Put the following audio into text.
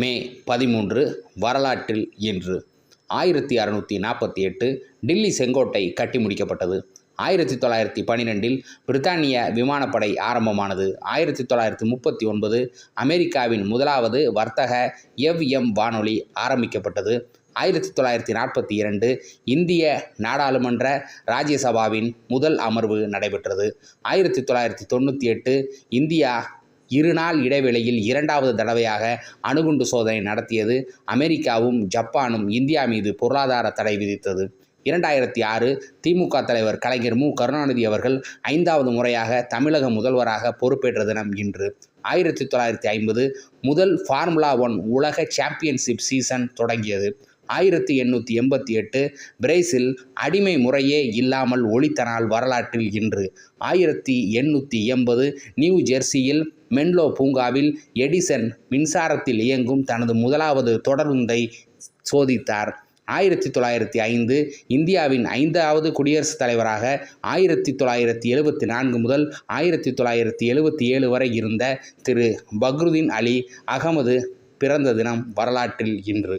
மே பதிமூன்று வரலாற்றில் இன்று. ஆயிரத்தி அறநூற்றி நாற்பத்தி எட்டு டில்லி செங்கோட்டை கட்டி முடிக்கப்பட்டது. ஆயிரத்தி தொள்ளாயிரத்தி பன்னிரெண்டில் பிரித்தானிய விமானப்படை ஆரம்பமானது. ஆயிரத்தி தொள்ளாயிரத்தி முப்பத்தி ஒன்பது அமெரிக்காவின் முதலாவது வர்த்தக எவ்எம் வானொலி ஆரம்பிக்கப்பட்டது. ஆயிரத்தி தொள்ளாயிரத்தி நாற்பத்தி இரண்டு இந்திய நாடாளுமன்ற ராஜ்யசபாவின் முதல் அமர்வு நடைபெற்றது. ஆயிரத்தி தொள்ளாயிரத்தி தொண்ணூற்றி எட்டு இந்தியா இரு நாள் இடைவெளியில் இரண்டாவது தடவையாக அணுகுண்டு சோதனை நடத்தியது. அமெரிக்காவும் ஜப்பானும் இந்தியா மீது பொருளாதார தடை விதித்தது. இரண்டாயிரத்தி ஆறு திமுக தலைவர் கலைஞர் மு. கருணாநிதி அவர்கள் ஐந்தாவது முறையாக தமிழக முதல்வராக பொறுப்பேற்ற தினம் இன்று. ஆயிரத்தி தொள்ளாயிரத்தி ஐம்பது முதல் ஃபார்முலா ஒன் உலக சாம்பியன்ஷிப் சீசன் தொடங்கியது. ஆயிரத்தி எண்ணூற்றி எண்பத்தி எட்டு பிரேசில் அடிமை முறையே இல்லாமல் ஒழித்த நாள் வரலாற்றில் இன்று. ஆயிரத்தி எண்ணூற்றி எண்பது நியூ ஜெர்சியில் மென்லோ பூங்காவில் எடிசன் மின்சாரத்தில் இயங்கும் தனது முதலாவது தொடருந்தை சோதித்தார். ஆயிரத்தி தொள்ளாயிரத்தி ஐந்து இந்தியாவின் ஐந்தாவது குடியரசுத் தலைவராக ஆயிரத்தி தொள்ளாயிரத்தி எழுபத்தி நான்கு முதல் ஆயிரத்தி தொள்ளாயிரத்தி எழுபத்தி ஏழு வரை இருந்த திரு பக்ருதீன் அலி அகமது பிறந்த தினம் வரலாற்றில் இன்று.